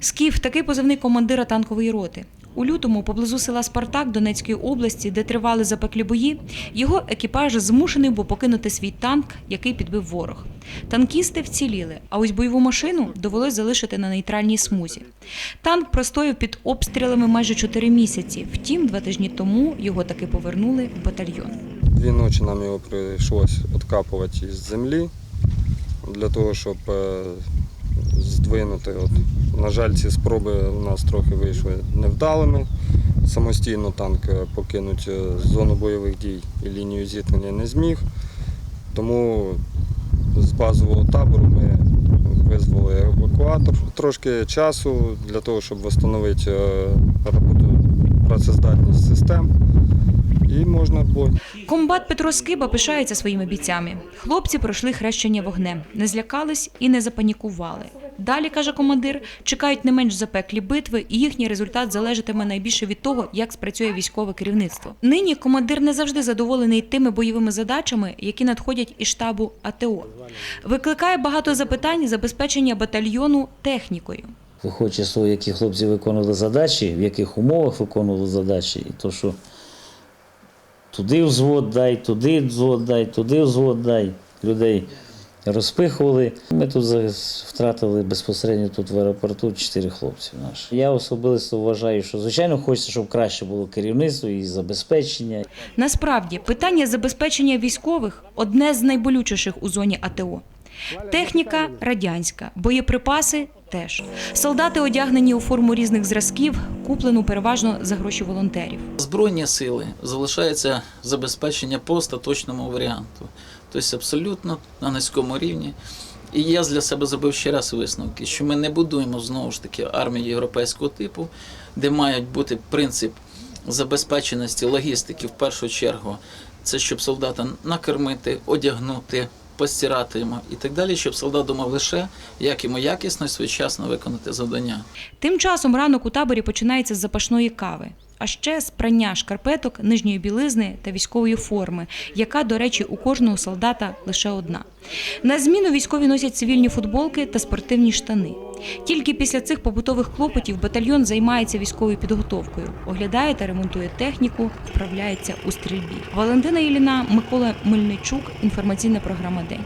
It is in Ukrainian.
Скіф такий позивний командира танкової роти. У лютому, поблизу села Спартак Донецької області, де тривали запеклі бої, його екіпаж змушений був покинути свій танк, який підбив ворог. Танкісти вціліли, а ось бойову машину довелось залишити на нейтральній смузі. Танк простояв під обстрілами майже чотири місяці. Втім, два тижні тому його таки повернули в батальйон. Дві ночі нам його прийшлось відкапувати із землі для того, щоб е, здвинути. От, на жаль, ці спроби у нас трохи вийшли невдалими. Самостійно танк е, покинути е, зону бойових дій і лінію зіткнення не зміг. Тому з базового табору ми визвали евакуатор. Трошки часу для того, щоб встановити е, працездатність систем. І можна в бой. Комбат Петро Скиба пишається своїми бійцями. Хлопці пройшли хрещення вогнем, не злякались і не запанікували. Далі, каже командир, чекають не менш запеклі битви, і їхній результат залежатиме найбільше від того, як спрацює військове керівництво. Нині командир не завжди задоволений тими бойовими задачами, які надходять із штабу АТО. Викликає багато запитань забезпечення батальйону технікою. Виходячи з того, які хлопці виконували задачі, в яких умовах виконували задачі, і то, що туди взвод дай, туди взвод дай, туди взвод дай, людей розпихували. Ми тут втратили безпосередньо тут в аеропорту чотири хлопці наші. Я особисто вважаю, що звичайно хочеться, щоб краще було керівництво і забезпечення. Насправді, питання забезпечення військових одне з найболючіших у зоні АТО. Техніка радянська, боєприпаси теж. Солдати одягнені у форму різних зразків, куплену переважно за гроші волонтерів. Збройні сили залишається забезпечення по остаточному варіанту, тобто абсолютно на низькому рівні. І я для себе зробив ще раз висновки, що ми не будуємо знову ж таки армію європейського типу, де мають бути принцип забезпеченості логістики в першу чергу. Це щоб солдата накормити, одягнути, постирати йому і так далі, щоб солдат думав лише, як йому якісно і своєчасно виконати завдання. Тим часом ранок у таборі починається з запашної кави, а ще з прання шкарпеток, нижньої білизни та військової форми, яка, до речі, у кожного солдата лише одна. На зміну військові носять цивільні футболки та спортивні штани. Тільки після цих побутових клопотів батальйон займається військовою підготовкою, оглядає та ремонтує техніку, вправляється у стрільбі. Валентина Іліна, Микола Мельничук. Інформаційна програма День.